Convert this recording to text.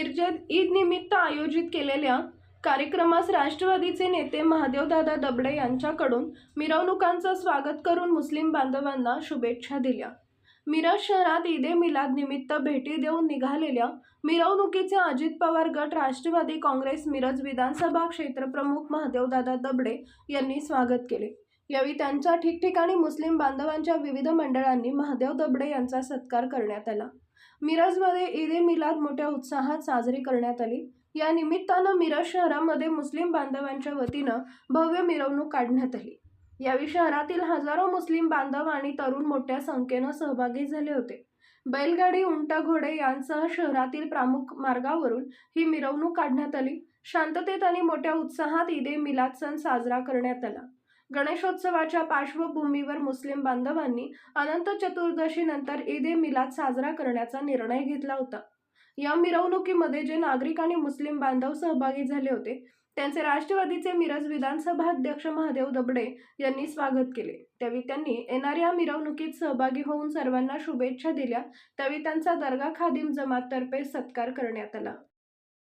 मस्जिद ईद निमित्त आयोजित केलेल्या कार्यक्रमास राष्ट्रवादीचे नेते महादेवदादा दबडे यांच्याकडून मिरवणुकांचं स्वागत करून मुस्लिम बांधवांना शुभेच्छा दिल्या. मिरज शहरात ईदे मिलाद निमित्त भेटी देऊन निघालेल्या मिरवणुकीचे अजित पवार गट राष्ट्रवादी काँग्रेस मिरज विधानसभा क्षेत्रप्रमुख महादेवदादा दबडे यांनी स्वागत केले. यावेळी त्यांच्या ठिकठिकाणी मुस्लिम बांधवांच्या विविध मंडळांनी महादेव दबडे यांचा सत्कार करण्यात आला. मिरजमध्ये ईद ए मिलाद मोठ्या उत्साहात साजरी करण्यात आली. या निमित्तानं मिरज शहरामध्ये मुस्लिम बांधवांच्या वतीनं भव्य मिरवणूक काढण्यात आली. यावेळी शहरातील हजारो मुस्लिम बांधव आणि तरुण मोठ्या संख्येनं सहभागी झाले होते. बैलगाडी उंट घोडे यांसह शहरातील प्रमुख मार्गावरून ही मिरवणूक काढण्यात आली. शांततेत आणि मोठ्या उत्साहात ईद ए मिलाद सण साजरा करण्यात आला. गणेशोत्सवाच्या पार्श्वभूमीवर मुस्लिम बांधवांनी अनंत चतुर्दशी नंतर ईद ए मिलाद साजरा करण्याचा निर्णय घेतला होता. या मिरवणुकीमध्ये जे नागरिक आणि मुस्लिम बांधव सहभागी झाले होते त्यांचे राष्ट्रवादीचे मिरज विधानसभा अध्यक्ष महादेव दबडे यांनी स्वागत केले. त्यावेळी त्यांनी येणाऱ्या मिरवणुकीत सहभागी होऊन सर्वांना शुभेच्छा दिल्या. त्यावेळी त्यांचा दर्गा खादिम जमाततर्फे सत्कार करण्यात आला.